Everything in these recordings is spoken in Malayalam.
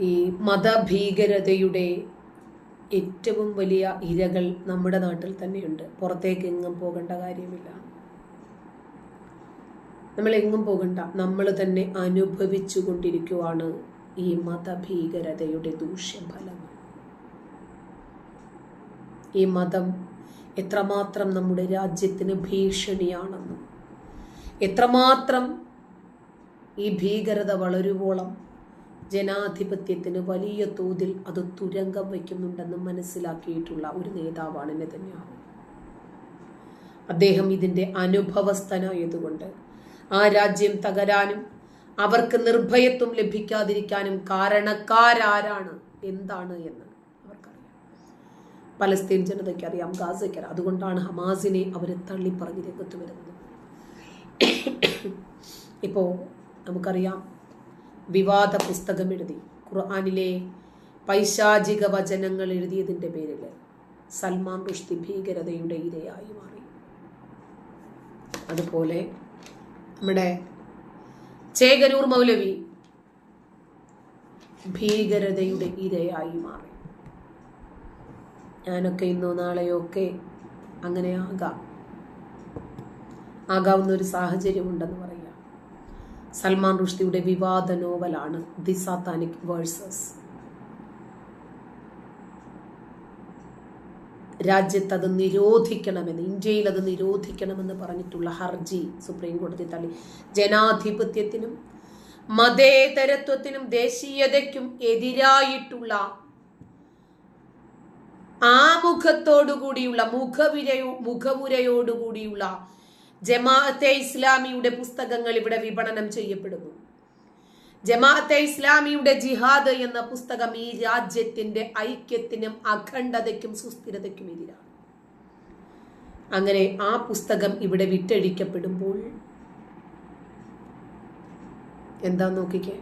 ഈ മതഭീകരതയുടെ ഏറ്റവും വലിയ ഇരകൾ നമ്മുടെ നാട്ടിൽ തന്നെയുണ്ട്. പുറത്തേക്ക് എങ്ങും പോകേണ്ട കാര്യമില്ല. നമ്മൾ എങ്ങും പോകണ്ട. നമ്മൾ തന്നെ അനുഭവിച്ചു കൊണ്ടിരിക്കുവാണ് ഈ മതഭീകരതയുടെ ദൂഷ്യഫലം. ഈ മതം എത്രമാത്രം നമ്മുടെ രാജ്യത്തിന് ഭീഷണിയാണെന്നും എത്രമാത്രം ഈ ഭീകരത വളരുവോളം ജനാധിപത്യത്തിന് വലിയ തോതിൽ അത് തുരങ്കം വയ്ക്കുന്നുണ്ടെന്ന് മനസ്സിലാക്കിയിട്ടുള്ള ഒരു നേതാവാണ് നെതന്യാഹു. അദ്ദേഹം ഇതിന്റെ അനുഭവസ്ഥനായതുകൊണ്ട് ആ രാജ്യം തകരാനും അവർക്ക് നിർഭയത്വം ലഭിക്കാതിരിക്കാനും കാരണക്കാരാരാണ് എന്താണ് എന്ന് അവർക്കറിയാം. പലസ്തീൻ ജനതയ്ക്ക് അറിയാം ഗാസയ്ക്കറിയാം അതുകൊണ്ടാണ് ഹമാസിനെ അവർ തള്ളിപ്പറഞ്ഞ് രംഗത്ത് വരുന്നത്. ഇപ്പോൾ നമുക്കറിയാം വിവാദ പുസ്തകം എഴുതി. ഖുർആാനിലെ പൈശാചിക വചനങ്ങൾ എഴുതിയതിന്റെ പേരിൽ സൽമാൻ റുഷ്തി ഭീകരതയുടെ ഇരയായി മാറി. അതുപോലെ നമ്മുടെ ചേകനൂർ മൗലവി ഭീകരതയുടെ ഇരയായി മാറി. ഞാനൊക്കെ ഇന്നോ നാളെയോ ഒക്കെ അങ്ങനെ ആകാം. ആകാവുന്ന ഒരു സാഹചര്യം ഉണ്ടെന്ന് പറയാം. സൽമാൻ റുഷ്ദിയുടെ വിവാദ നോവലാണ് ദി സാത്താനിക് വേഴ്സസ്. രാജ്യത്ത് അത് നിരോധിക്കണമെന്ന് ഇന്ത്യയിൽ അത് നിരോധിക്കണമെന്ന് പറഞ്ഞിട്ടുള്ള ഹർജി സുപ്രീം കോടതി തള്ളി. ജനാധിപത്യത്തിനും മതേതരത്വത്തിനും ദേശീയതയ്ക്കും എതിരായിട്ടുള്ള ആമുഖത്തോടുകൂടിയുള്ള മുഖവിരയോ മുഖവുരയോടുകൂടിയുള്ള ജമാഅത്തെ ഇസ്ലാമിയുടെ പുസ്തകങ്ങൾ ഇവിടെ വിപണനം ചെയ്യപ്പെടുന്നു. ജമാഅത്തെ ഇസ്ലാമിയുടെ ജിഹാദ് എന്ന പുസ്തകം ഈ രാജ്യത്തിന്റെ ഐക്യത്തിനും അഖണ്ഡതയ്ക്കും സുസ്ഥിരതയ്ക്കും എതിരാണ്. അങ്ങനെ ആ പുസ്തകം ഇവിടെ വിറ്റഴിക്കപ്പെടുമ്പോൾ എന്താ നോക്കിക്കേ?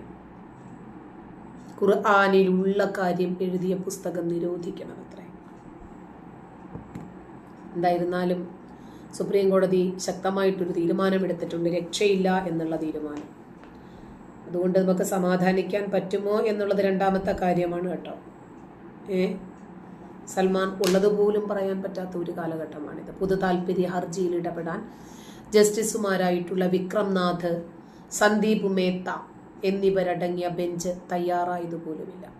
ഖുർആാനിലുള്ള കാര്യം എഴുതിയ പുസ്തകം നിരോധിക്കണം അത്രേ എന്തായിരുന്നാലും സുപ്രീം കോടതി ശക്തമായിട്ടൊരു തീരുമാനമെടുത്തിട്ടുണ്ട് രക്ഷയില്ല എന്നുള്ള തീരുമാനം. അതുകൊണ്ട് നമുക്ക് സമാധാനിക്കാൻ പറ്റുമോ എന്നുള്ളത് രണ്ടാമത്തെ കാര്യമാണ് കേട്ടോ. ഏ? സൽമാൻ ഉള്ളതുപോലും പറയാൻ പറ്റാത്ത ഒരു കാലഘട്ടമാണിത്. പൊതു താല്പര്യ ഹർജിയിൽ ഇടപെടാൻ ജസ്റ്റിസുമാരായിട്ടുള്ള വിക്രംനാഥ് സന്ദീപ് മേത്ത എന്നിവരടങ്ങിയ ബെഞ്ച് തയ്യാറായതുപോലുമില്ല.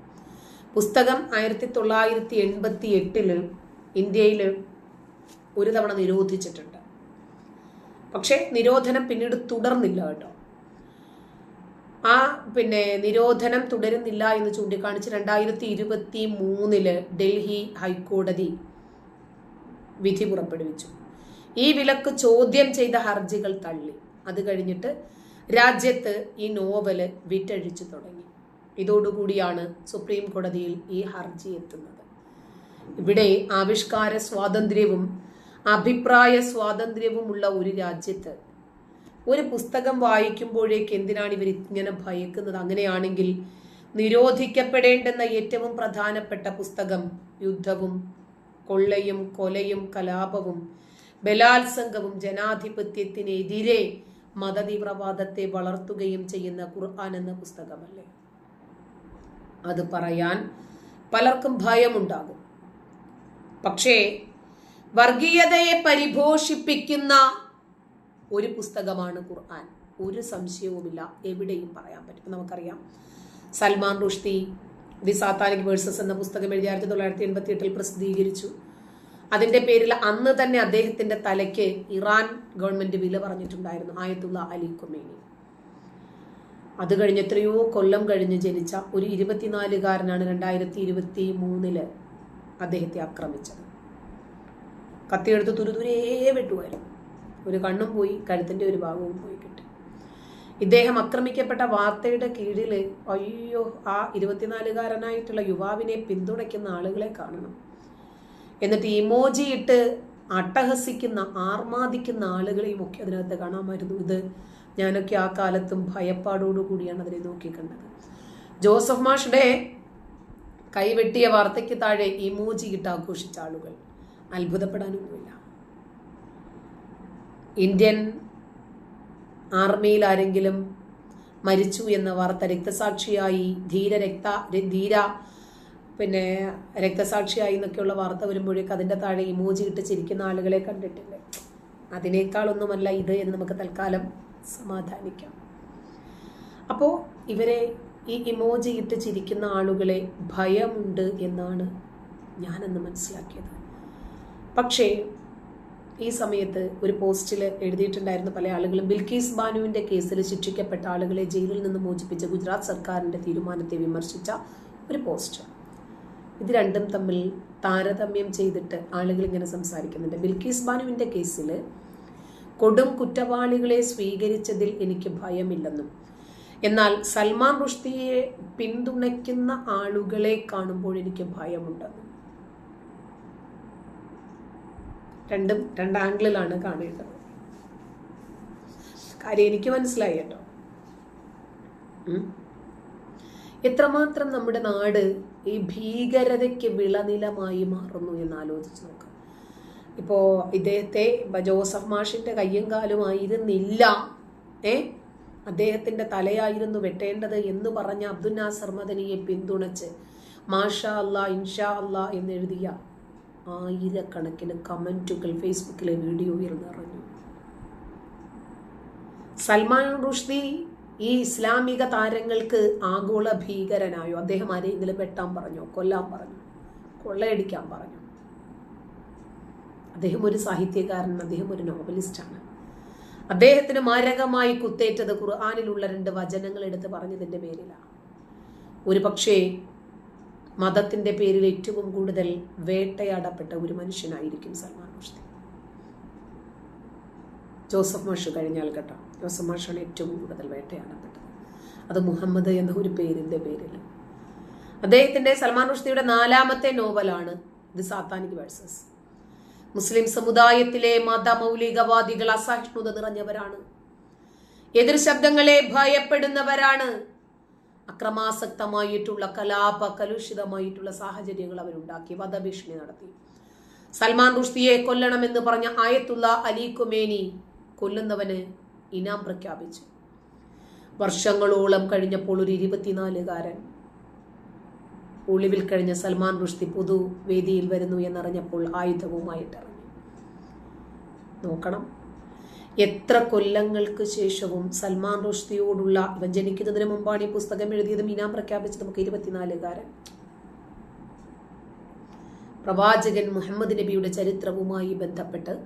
പുസ്തകം ആയിരത്തി തൊള്ളായിരത്തി എൺപത്തി എട്ടിൽ ഇന്ത്യയിൽ ഒരു തവണ നിരോധിച്ചിട്ടുണ്ട്. പക്ഷേ നിരോധനം പിന്നീട് തുടർന്നില്ല കേട്ടോ. ആ പിന്നെ നിരോധനം തുടരുന്നില്ല എന്ന് ചൂണ്ടിക്കാണിച്ച് രണ്ടായിരത്തി ഇരുപത്തി മൂന്നിൽ ഡൽഹി ഹൈക്കോടതി വിധി പുറപ്പെടുവിച്ചു. ഈ വിലക്ക് ചോദ്യം ചെയ്ത ഹർജികൾ തള്ളി. അത് കഴിഞ്ഞിട്ട് രാജ്യത്ത് ഈ നോവൽ വിറ്റഴിച്ചു തുടങ്ങി. ഇതോടുകൂടിയാണ് സുപ്രീം കോടതിയിൽ ഈ ഹർജി എത്തുന്നത്. ഇവിടെ ആവിഷ്കാര സ്വാതന്ത്ര്യവും അഭിപ്രായ സ്വാതന്ത്ര്യവുമുള്ള ഒരു രാജ്യത്ത് ഒരു പുസ്തകം വായിക്കുമ്പോഴേക്ക് എന്തിനാണ് ഇവർ ഇങ്ങനെ ഭയക്കുന്നത്? അങ്ങനെയാണെങ്കിൽ നിരോധിക്കപ്പെടേണ്ടെന്ന ഏറ്റവും പ്രധാനപ്പെട്ട പുസ്തകം യുദ്ധവും കൊള്ളയും കൊലയും കലാപവും ബലാത്സംഗവും ജനാധിപത്യത്തിനെതിരെ മതതീവ്രവാദത്തെ വളർത്തുകയും ചെയ്യുന്ന ഖുർആൻ എന്ന പുസ്തകമല്ലേ? അത് പറയാൻ പലർക്കും ഭയമുണ്ടാകും. പക്ഷേ വർഗീയതയെ പരിപോഷിപ്പിക്കുന്ന ഒരു പുസ്തകമാണ് ഖുർആൻ. ഒരു സംശയവുമില്ല. എവിടെയും പറയാൻ പറ്റും. നമുക്കറിയാം. Salman Rushdie the Satanic Verses എന്ന പുസ്തകം എഴുതി ആയിരത്തി തൊള്ളായിരത്തി എൺപത്തി എട്ടിൽ പ്രസിദ്ധീകരിച്ചു. അതിന്റെ പേരിൽ അന്ന് തന്നെ അദ്ദേഹത്തിന്റെ തലയ്ക്ക് ഇറാൻ ഗവൺമെന്റ് വില പറഞ്ഞിട്ടുണ്ടായിരുന്നു. ആയത്തുള്ള അലി കൊമേനി അത് കഴിഞ്ഞ് എത്രയോ കൊല്ലം കഴിഞ്ഞ് ജനിച്ച ഒരു ഇരുപത്തിനാലുകാരനാണ് രണ്ടായിരത്തി ഇരുപത്തി മൂന്നിൽ അദ്ദേഹത്തെ ആക്രമിച്ചത്. കത്തിയെടുത്ത് തുരുതുരേ വെട്ടുമായിരുന്നു. ഒരു കണ്ണും പോയി കഴുത്തിന്റെ ഒരു ഭാഗവും പോയി കിട്ടി. ഇദ്ദേഹം ആക്രമിക്കപ്പെട്ട വാർത്തയുടെ കീഴിൽ അയ്യോ ആ ഇരുപത്തിനാലുകാരനായിട്ടുള്ള യുവാവിനെ പിന്തുണയ്ക്കുന്ന ആളുകളെ കാണണം. എന്നിട്ട് ഇമോജി ഇട്ട് അട്ടഹസിക്കുന്ന ആർമാദിക്കുന്ന ആളുകളെയും ഒക്കെ അതിനകത്ത് കാണാമായിരുന്നു. ഇത് ഞാനൊക്കെ ആ കാലത്തും ഭയപ്പാടോടുകൂടിയാണ് അതിനെ നോക്കിക്കണ്ടത്. ജോസഫ് മാഷുടെ കൈവെട്ടിയ വാർത്തയ്ക്ക് താഴെ ഇമോജി ഇട്ട് ആഘോഷിച്ച ആളുകൾ. അത്ഭുതപ്പെടാനൊന്നുമില്ല ഇന്ത്യൻ ആർമിയിൽ ആരെങ്കിലും മരിച്ചു എന്ന വാർത്ത രക്തസാക്ഷിയായി ധീര രക്ത ധീര പിന്നെ രക്തസാക്ഷിയായി എന്നൊക്കെയുള്ള വാർത്ത വരുമ്പോഴേക്ക് അതിന്റെ താഴെ ഇമോജി ഇട്ട് ചിരിക്കുന്ന ആളുകളെ കണ്ടിട്ടില്ലേ? അതിനേക്കാളൊന്നുമല്ല ഇത് എന്ന് നമുക്ക് തൽക്കാലം സമാധാനിക്കാം. അപ്പോൾ ഇവരെ ഈ ഇമോജി ഇട്ട് ചിരിക്കുന്ന ആളുകളെ ഭയമുണ്ട് എന്നാണ് ഞാനെന്ന് മനസ്സിലാക്കിയത്. പക്ഷേ ഈ സമയത്ത് ഒരു പോസ്റ്റിൽ എഴുതിയിട്ടുണ്ടായിരുന്ന പല ആളുകളും ബിൽക്കീസ് ബാനുവിന്റെ കേസിൽ ശിക്ഷിക്കപ്പെട്ട ആളുകളെ ജയിലിൽ നിന്ന് മോചിപ്പിച്ച ഗുജറാത്ത് സർക്കാരിന്റെ തീരുമാനത്തെ വിമർശിച്ച ഒരു പോസ്റ്റ്. ഇത് രണ്ടും തമ്മിൽ താരതമ്യം ചെയ്തിട്ട് ആളുകൾ ഇങ്ങനെ സംസാരിക്കുന്നുണ്ട്. ബിൽക്കീസ് ബാനുവിന്റെ കേസിൽ കൊടും കുറ്റവാളികളെ സ്വീകരിച്ചതിൽ എനിക്ക് ഭയമില്ലെന്നും എന്നാൽ സൽമാൻ റുഷ്ദിയെ പിന്തുണയ്ക്കുന്ന ആളുകളെ കാണുമ്പോൾ എനിക്ക് ഭയമുണ്ടെന്നും. രണ്ടും രണ്ട് ആംഗിളിലാണ് കാണേണ്ടത് കാര്യം എനിക്ക് മനസ്സിലായി കേട്ടോ. എത്രമാത്രം നമ്മുടെ നാട് ഈ ഭീകരതയ്ക്ക് വിളനിലമായി മാറുന്നു എന്ന് ആലോചിച്ച് നോക്കാം. ഇപ്പോ ഇദ്ദേഹത്തെ ജോസഫ് മാഷിന്റെ കയ്യും കാലുമായിരുന്നില്ല ഏ? അദ്ദേഹത്തിന്റെ തലയായിരുന്നു വെട്ടേണ്ടത് എന്ന് പറഞ്ഞ അബ്ദുൽ നാസർ മദനിയെ പിന്തുണച്ച് മാഷാ അല്ലാ ഇൻഷാ അല്ലാ എന്നെഴുതിയ ആയിരക്കണക്കിന് കമന്റുകൾ ഫേസ്ബുക്കിലെ വീഡിയോയിൽ നിറഞ്ഞു സൽമാൻ റുഷ്ദി ഈ ഇസ്ലാമിക താരങ്ങൾക്ക് ആഗോള ഭീകരനായോ? അദ്ദേഹം ആരെങ്കിലും വെട്ടാൻ പറഞ്ഞോ? കൊല്ലാൻ പറഞ്ഞു. കൊള്ളയടിക്കാൻ പറഞ്ഞു. അദ്ദേഹം ഒരു സാഹിത്യകാരൻ അദ്ദേഹം ഒരു നോവലിസ്റ്റാണ്. അദ്ദേഹത്തിന് മാരകമായി കുത്തേറ്റത് ഖുർആാനിലുള്ള രണ്ട് വചനങ്ങൾ എടുത്ത് പറഞ്ഞതിന്റെ പേരിലാണ്. ഒരു പക്ഷേ മതത്തിന്റെ പേരിൽ ഏറ്റവും കൂടുതൽ വേട്ടയാടപ്പെട്ട ഒരു മനുഷ്യനായിരിക്കും സൽമാൻ റുഷ്ദി ജോസഫ് മാഷ് കഴിഞ്ഞാൽ കേട്ടോ. ജോസഫ് മാഷാണ് ഏറ്റവും കൂടുതൽ വേട്ടയാടപ്പെട്ടത്. അത് മുഹമ്മദ് എന്ന ഒരു പേരിന്റെ പേരിൽ. അദ്ദേഹത്തിന്റെ സൽമാൻ റുഷ്ദിയുടെ നാലാമത്തെ നോവലാണ് ദി സാത്താനിക് വേഴ്സസ്. മുസ്ലിം സമുദായത്തിലെ മതമൗലികവാദികൾ അസഹിഷ്ണുത നിറഞ്ഞവരാണ്. എതിർ ശബ്ദങ്ങളെ ഭയപ്പെടുന്നവരാണ്. അക്രമാസക്തമായിട്ടുള്ള കലാപ കലുഷിതമായിട്ടുള്ള സാഹചര്യങ്ങൾ അവരുണ്ടാക്കി വധഭീഷണി നടത്തി. സൽമാൻ റുഷ്ദിയെ കൊല്ലണമെന്ന് പറഞ്ഞ ആയത്തുള്ള അലി കുമേനി കൊല്ലുന്നവന് ഇനാം പ്രഖ്യാപിച്ചു. വർഷങ്ങളോളം കഴിഞ്ഞപ്പോൾ ഒരു ഇരുപത്തിനാലുകാരൻ ഒളിവിൽ കഴിഞ്ഞ സൽമാൻ റുഷ്ദി പൊതുവേദിയിൽ വരുന്നു എന്നറിഞ്ഞപ്പോൾ ആയുധവുമായിട്ടിറങ്ങി. നോക്കണം. എത്ര കൊല്ലങ്ങൾക്ക് ശേഷവും സൽമാൻ റോഷ്തിയോടുള്ള ഇവൻ ജനിക്കുന്നതിന് മുമ്പാണ് ഈ പുസ്തകം എഴുതിയത് ഇനാം പ്രഖ്യാപിച്ചത് നമുക്ക് ഇരുപത്തിനാലുകാരൻ. പ്രവാചകൻ മുഹമ്മദ് നബിയുടെ ചരിത്രവുമായി ബന്ധപ്പെട്ട്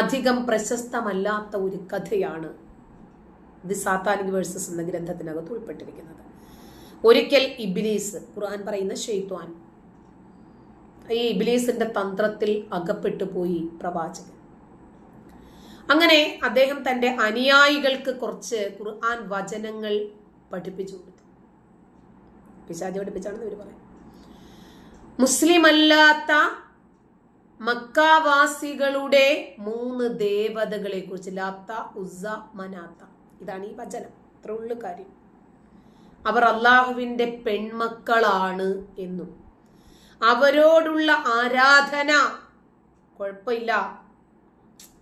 അധികം പ്രശസ്തമല്ലാത്ത ഒരു കഥയാണ് ദി സാത്താനിക് വേഴ്സസ് എന്ന ഗ്രന്ഥത്തിനകത്ത് ഉൾപ്പെട്ടിരിക്കുന്നത്. ഒരിക്കൽ ഇബിലീസ് ഖുർആൻ പറയുന്ന ഷെയ്ത്വാൻ ഈ ഇബിലീസിന്റെ തന്ത്രത്തിൽ അകപ്പെട്ടു പോയി പ്രവാചകൻ. അങ്ങനെ അദ്ദേഹം തന്റെ അനുയായികൾക്ക് കുറച്ച് ഖുർആൻ വചനങ്ങൾ പഠിപ്പിച്ചു കൊടുത്തു പിശാജ് പഠിപ്പിച്ചാണെന്ന് ഇവർ പറയാം. മുസ്ലിം അല്ലാത്ത മക്കാവാസികളുടെ മൂന്ന് ദേവതകളെ കുറിച്ച് ലാത്ത ഉസ മനാത്ത. ഇതാണ് ഈ വചനം. അത്ര ഉള്ളു കാര്യം. അവർ അള്ളാഹുവിന്റെ പെൺമക്കളാണ് എന്നും. അവരോടുള്ള ആരാധന കുഴപ്പമില്ല.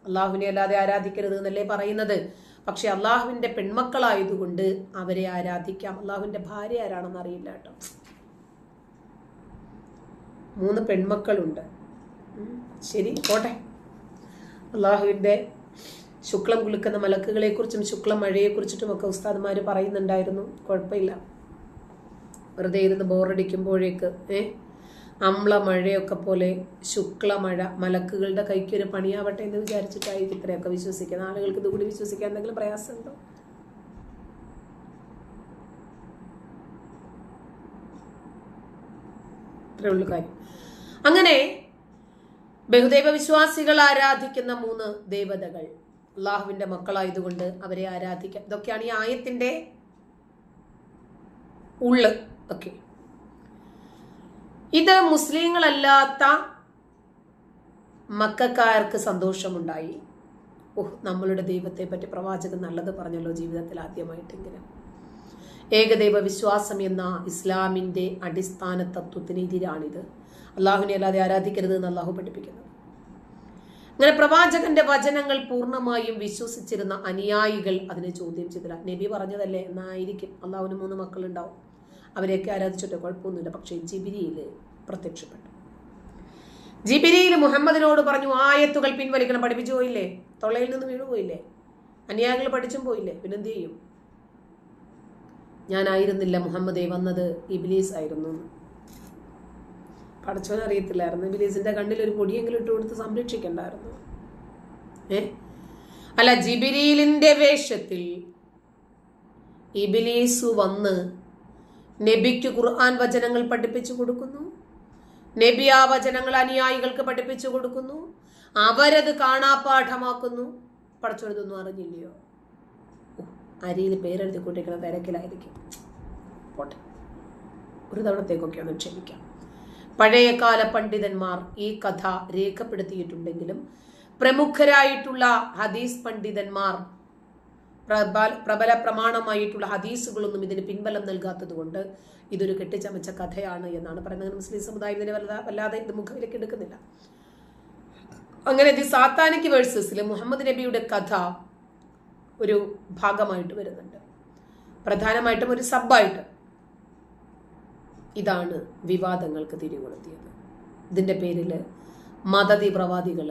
അള്ളാഹുവിനെ അല്ലാതെ ആരാധിക്കരുത് എന്നല്ലേ പറയുന്നത്. പക്ഷെ അള്ളാഹുവിന്റെ പെൺമക്കളായതുകൊണ്ട് അവരെ ആരാധിക്കാം. അള്ളാഹുവിന്റെ ഭാര്യ ആരാണെന്ന് അറിയില്ല കേട്ടോ. മൂന്ന് പെൺമക്കളുണ്ട്. ശരി പോട്ടെ. അള്ളാഹുവിന്റെ ശുക്ലം കുലുക്കുന്ന മലക്കുകളെ കുറിച്ചും ശുക്ലം ഒക്കെ ഉസ്താദ്മാര് പറയുന്നുണ്ടായിരുന്നു. കുഴപ്പമില്ല. വെറുതെ ഇരുന്ന് ബോറടിക്കുമ്പോഴേക്ക് ഏ? അമ്ല മഴയൊക്കെ പോലെ ശുക്ലമഴ മലക്കുകളുടെ കൈക്ക് ഒരു പണിയാവട്ടെ എന്ന് വിചാരിച്ചിട്ടായിരിക്കും ഇത്രയൊക്കെ വിശ്വസിക്കുന്നത്. ആളുകൾക്ക് ഇതുകൂടി വിശ്വസിക്കാൻ എന്തെങ്കിലും പ്രയാസമുണ്ടോ? ഇത്രേ കാര്യം. അങ്ങനെ ബഹുദൈവ വിശ്വാസികൾ ആരാധിക്കുന്ന മൂന്ന് ദേവതകൾ അള്ളാഹുവിന്റെ മക്കളായതുകൊണ്ട് അവരെ ആരാധിക്കാം. ഇതൊക്കെയാണ് ഈ ആയത്തിന്റെ ഉള്ള്. ഒക്കെ ഇത് മുസ്ലിങ്ങളല്ലാത്ത മക്കാർക്ക് സന്തോഷമുണ്ടായി. ഓഹ് നമ്മളുടെ ദൈവത്തെ പറ്റി പ്രവാചകൻ നല്ലത് പറഞ്ഞല്ലോ ജീവിതത്തിൽ ആദ്യമായിട്ടെങ്കിലും ഏകദൈവ വിശ്വാസം എന്ന ഇസ്ലാമിന്റെ അടിസ്ഥാന തത്വത്തിന് എതിരാണിത്. അള്ളാഹുവിനെ അല്ലാതെ ആരാധിക്കരുത് എന്ന് അള്ളാഹു പഠിപ്പിക്കുന്നു അങ്ങനെ പ്രവാചകന്റെ വചനങ്ങൾ പൂർണമായും വിശ്വസിച്ചിരുന്ന അനുയായികൾ അതിനെ ചോദ്യം ചെയ്തില്ല. നബി പറഞ്ഞതല്ലേ? എന്നായിരിക്കും. അള്ളാഹുവിന് മൂന്ന് മക്കളുണ്ടാവും. അവരെയൊക്കെ ആരാധിച്ചിട്ട് കുഴപ്പമൊന്നുമില്ല. പക്ഷേ ജിബിരിയിൽ പ്രത്യക്ഷപ്പെട്ടു. ജിബിരിയിൽ മുഹമ്മദിനോട് പറഞ്ഞു ആയത്തുകൾ പിൻവലിക്കണം പഠിപ്പിച്ചു പോയില്ലേ? തൊള്ളയിൽ നിന്ന് വീണുപോയില്ലേ അന്യായങ്ങൾ പഠിച്ചും പോയില്ലേ? പിന്നെന്ത് ചെയ്യും? ഞാനായിരുന്നില്ല മുഹമ്മദേ വന്നത് ഇബിലീസ് ആയിരുന്നു. പഠിച്ചവൻ അറിയത്തില്ലായിരുന്നു. ഇബിലീസിന്റെ കണ്ണിൽ ഒരു പൊടിയെങ്കിലും ഇട്ട് കൊടുത്ത് സംരക്ഷിക്കണ്ടായിരുന്നു. ഏ? അല്ല ജിബിരിയിലിന്റെ വേഷത്തിൽ ഇബിലീസ് വന്ന് നബിക്ക് ഖുർആൻ വചനങ്ങൾ പഠിപ്പിച്ചു കൊടുക്കുന്നു. നബി ആ വചനങ്ങൾ അനുയായികൾക്ക് പഠിപ്പിച്ചു കൊടുക്കുന്നു. അവരത് കാണാപ്പാഠമാക്കുന്നു പഠിച്ചെടുത്തൊന്നും അറിഞ്ഞില്ലയോ? അരിയിൽ പേരെഴുതി കൂട്ടിക്കുന്ന തിരക്കിലായിരിക്കും. പോട്ടെ. ഒരു തവണത്തേക്കൊക്കെ ഒന്ന് ക്ഷമിക്കാം. പഴയകാല പണ്ഡിതന്മാർ ഈ കഥ രേഖപ്പെടുത്തിയിട്ടുണ്ടെങ്കിലും പ്രമുഖരായിട്ടുള്ള ഹദീസ് പണ്ഡിതന്മാർ പ്രബല പ്രബല പ്രമാണമായിട്ടുള്ള ഹദീസുകളൊന്നും ഇതിന് പിൻബലം നൽകാത്തത് കൊണ്ട് ഇതൊരു കെട്ടിച്ചമച്ച കഥയാണ് എന്നാണ് പറയുന്നത്. മുസ്ലിം സമുദായം ഇതിനെ വല്ലാതെ ഇത് മുഖവിലേക്ക് എടുക്കുന്നില്ല. അങ്ങനെ ദി സാത്താനിക് വേഴ്സസിൽ മുഹമ്മദ് നബിയുടെ കഥ ഒരു ഭാഗമായിട്ട് വരുന്നുണ്ട്. പ്രധാനമായിട്ടും ഒരു സബ്ബായിട്ട്. ഇതാണ് വിവാദങ്ങൾക്ക് തിരികൊളുത്തിയത്. ഇതിന്റെ പേരിൽ മതതീവ്രവാദികൾ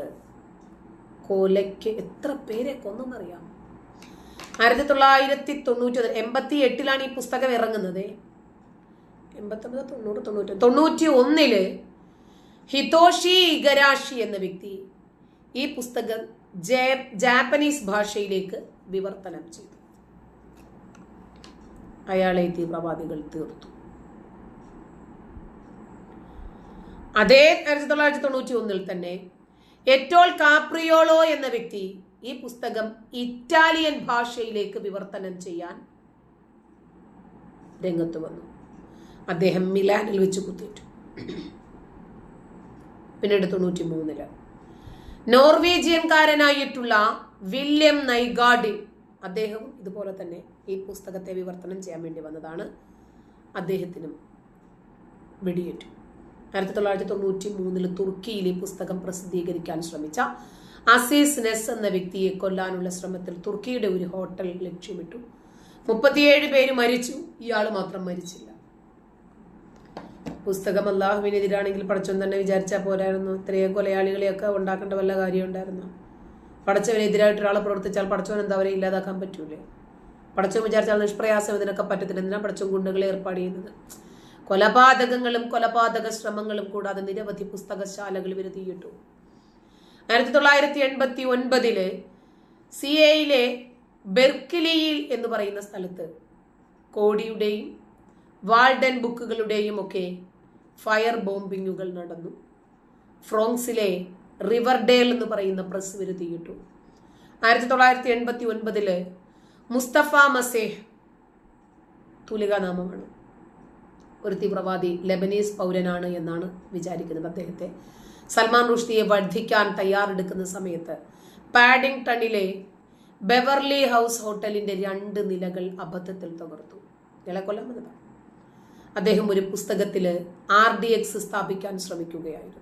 കൊലയ്ക്ക് എത്ര പേരെ കൊന്നെന്നറിയാം ആയിരത്തി തൊള്ളായിരത്തി തൊണ്ണൂറ്റി എൺപത്തി എട്ടിലാണ് ഈ പുസ്തകം ഇറങ്ങുന്നത്. എൺപത്തൊമ്പത് തൊണ്ണൂറ് തൊണ്ണൂറ്റി തൊണ്ണൂറ്റി ഒന്നിൽ ഹിതോഷി ഇഗരാഷി എന്ന വ്യക്തി ഈ പുസ്തകം ജാപ്പനീസ് ഭാഷയിലേക്ക് വിവർത്തനം ചെയ്തു. അയാളെ തീവ്രവാദികൾ തീർത്തു. അതേ ആയിരത്തി തൊള്ളായിരത്തി തൊണ്ണൂറ്റി ഒന്നിൽ തന്നെ എറ്റോൾ കാപ്രിയോളോ എന്ന വ്യക്തി ഈ പുസ്തകം ഇറ്റാലിയൻ ഭാഷയിലേക്ക് വിവർത്തനം ചെയ്യാൻ രംഗത്ത് വന്നു. അദ്ദേഹം മിലാനിൽ വെച്ച് കുത്തിയിട്ടു. പിന്നീട് തൊണ്ണൂറ്റി മൂന്നിൽ നോർവേജിയൻകാരനായിട്ടുള്ള വില്യം നൈഗാഡിൻ അദ്ദേഹം ഇതുപോലെ തന്നെ ഈ പുസ്തകത്തെ വിവർത്തനം ചെയ്യാൻ വേണ്ടി വന്നതാണ്. അദ്ദേഹത്തിനും വെടിയേറ്റു. ആയിരത്തി തൊള്ളായിരത്തി തൊണ്ണൂറ്റി മൂന്നിൽ തുർക്കിയിൽ ഈ പുസ്തകം പ്രസിദ്ധീകരിക്കാൻ ശ്രമിച്ച അസീസ് നെസ് എന്ന വ്യക്തിയെ കൊല്ലാനുള്ള ശ്രമത്തിൽ തുർക്കിയുടെ ഒരു ഹോട്ടൽ ലക്ഷ്യമിട്ടു. മുപ്പത്തിയേഴ് പേര് മരിച്ചു. ഇയാൾ മാത്രം മരിച്ചില്ല. പുസ്തകം അള്ളാഹുവിനെതിരാണെങ്കിൽ പടച്ചവൻ തന്നെ വിചാരിച്ചാൽ പോരായിരുന്നു. ഇത്രയും കൊലയാളികളെയൊക്കെ ഉണ്ടാക്കേണ്ട വല്ല കാര്യം ഉണ്ടായിരുന്നു. പടച്ചവനെതിരായിട്ട് ഒരാൾ പ്രവർത്തിച്ചാൽ പടച്ചവൻ എന്താ അവരെ ഇല്ലാതാക്കാൻ പറ്റൂലേ? പടച്ചവൻ വിചാരിച്ചാൽ നിഷ്പ്രയാസം ഇതിനൊക്കെ പറ്റത്തില്ല. എന്തിനാ പടച്ചവൻ ഗുണ്ടകളെ ഏർപ്പാട് ചെയ്യുന്നത്? കൊലപാതകങ്ങളും കൊലപാതക ശ്രമങ്ങളും കൂടാതെ നിരവധി പുസ്തകശാലകൾ ഇവർ തീയിട്ടു. ആയിരത്തി തൊള്ളായിരത്തി എൺപത്തി ഒൻപതിൽ സി എയിലെ ബെർക്കിലിയിൽ എന്ന് പറയുന്ന സ്ഥലത്ത് കോടിയുടെയും വാൾഡൻ ബുക്കുകളുടെയും ഒക്കെ ഫയർ ബോംബിങ്ങുകൾ നടന്നു. ഫ്രോങ്സിലെ റിവർഡേൽ എന്ന് പറയുന്ന പ്രസ് വരുത്തിയിട്ടു. തീയിട്ടു ആയിരത്തി തൊള്ളായിരത്തി എൺപത്തി ഒൻപതിൽ മുസ്തഫ മസേഹ് തൂലികാനാമമാണ്. ഒരു തീവ്രവാദി ലെബനീസ് പൗരനാണ് എന്നാണ് വിചാരിക്കുന്നത് അദ്ദേഹത്തെ. സൽമാൻ റുഷ്ദിയെ വർദ്ധിക്കാൻ തയ്യാറെടുക്കുന്ന സമയത്ത് പാഡിംഗ്ടണിലെ ബെവർലി ഹൗസ് ഹോട്ടലിന്റെ രണ്ട് നിലകൾ അബദ്ധത്തിൽ തകർത്തു. ഇളെ കൊല്ലാൻ വന്നതാണ് അദ്ദേഹം ഒരു പുസ്തകത്തിൽ ആർ ഡി എക്സ് സ്ഥാപിക്കാൻ ശ്രമിക്കുകയായിരുന്നു.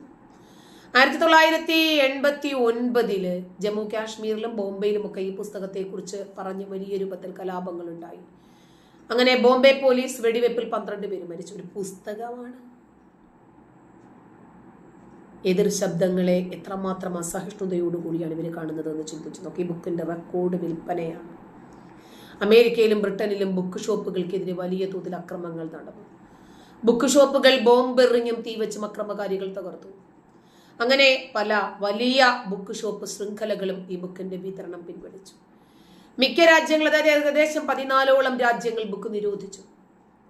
ആയിരത്തി തൊള്ളായിരത്തി എൺപത്തി ഒൻപതിൽ ജമ്മു കാശ്മീരിലും ബോംബെയിലുമൊക്കെ ഈ പുസ്തകത്തെക്കുറിച്ച് പറഞ്ഞ് വലിയ രൂപത്തിൽ കലാപങ്ങൾ ഉണ്ടായി അങ്ങനെ ബോംബെ പോലീസ് വെടിവെപ്പിൽ പന്ത്രണ്ട് പേര് മരിച്ചു. ഒരു പുസ്തകമാണ്. എതിർ ശബ്ദങ്ങളെ എത്രമാത്രം അസഹിഷ്ണുതയോടുകൂടിയാണ് ഇവർ കാണുന്നത് എന്ന് ചിന്തിച്ചു നോക്കി. ഈ ബുക്കിന്റെ റെക്കോർഡ് വിൽപ്പനയാണ്. അമേരിക്കയിലും ബ്രിട്ടനിലും ബുക്ക് ഷോപ്പുകൾക്കെതിരെ വലിയ തോതിൽ അക്രമങ്ങൾ നടന്നു. ബുക്ക് ഷോപ്പുകൾ ബോംബെറിഞ്ഞും തീവച്ചും അക്രമകാരികൾ തകർത്തു. അങ്ങനെ പല വലിയ ബുക്ക് ഷോപ്പ് ശൃംഖലകളും ഈ ബുക്കിന്റെ വിതരണം പിൻവലിച്ചു. മിക്ക രാജ്യങ്ങൾ അതായത് ഏകദേശം പതിനാലോളം രാജ്യങ്ങൾ ബുക്ക് നിരോധിച്ചു.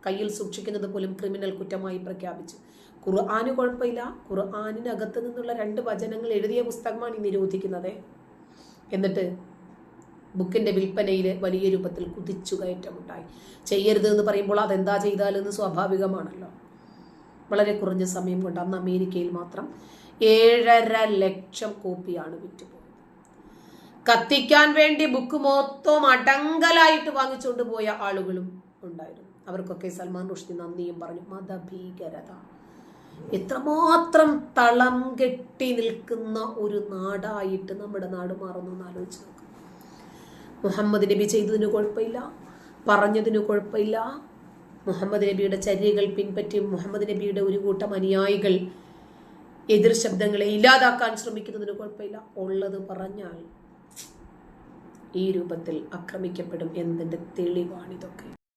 കയ്യിൽ സൂക്ഷിക്കുന്നത് പോലും ക്രിമിനൽ കുറ്റമായി പ്രഖ്യാപിച്ചു. ഖുർആാന് കുഴപ്പമില്ല. ഖുർആാനിനകത്ത് നിന്നുള്ള രണ്ട് വചനങ്ങൾ എഴുതിയ പുസ്തകമാണ് ഈ നിരോധിക്കുന്നത്. എന്നിട്ട് ബുക്കിന്റെ വിൽപ്പനയിൽ വലിയ രൂപത്തിൽ കുതിച്ചു കയറ്റമുണ്ടായി ചെയ്യരുത് എന്ന് പറയുമ്പോൾ അതെന്താ ചെയ്താലെന്ന് സ്വാഭാവികമാണല്ലോ. വളരെ കുറഞ്ഞ സമയം കൊണ്ട് അന്ന് അമേരിക്കയിൽ മാത്രം ഏഴര ലക്ഷം കോപ്പിയാണ് വിറ്റുപോയത് കത്തിക്കാൻ വേണ്ടി ബുക്ക് മൊത്തം അടങ്കലായിട്ട് വാങ്ങിച്ചുകൊണ്ട് പോയ ആളുകളും ഉണ്ടായിരുന്നു. അവർക്കൊക്കെ സൽമാൻ റുഷ്ദി നന്ദിയും പറഞ്ഞു മതഭീകരത. എത്രമാത്രം തളം കെട്ടി നിൽക്കുന്ന ഒരു നാടായിട്ട് നമ്മുടെ നാട് മാറുന്നു എന്ന് ആലോചിച്ച് നോക്കാം. മുഹമ്മദ് നബി ചെയ്തതിന് കുഴപ്പമില്ല പറഞ്ഞതിന് കുഴപ്പമില്ല. മുഹമ്മദ് നബിയുടെ ചര്യകൾ പിൻപറ്റി മുഹമ്മദ് നബിയുടെ ഒരു കൂട്ടം അനുയായികൾ എതിർ ശബ്ദങ്ങളെ ഇല്ലാതാക്കാൻ ശ്രമിക്കുന്നതിന് കുഴപ്പമില്ല. ഉള്ളത് പറഞ്ഞാൽ ഈ രൂപത്തിൽ ആക്രമിക്കപ്പെടും എന്നതിന്റെ തെളിവാണിതൊക്കെ.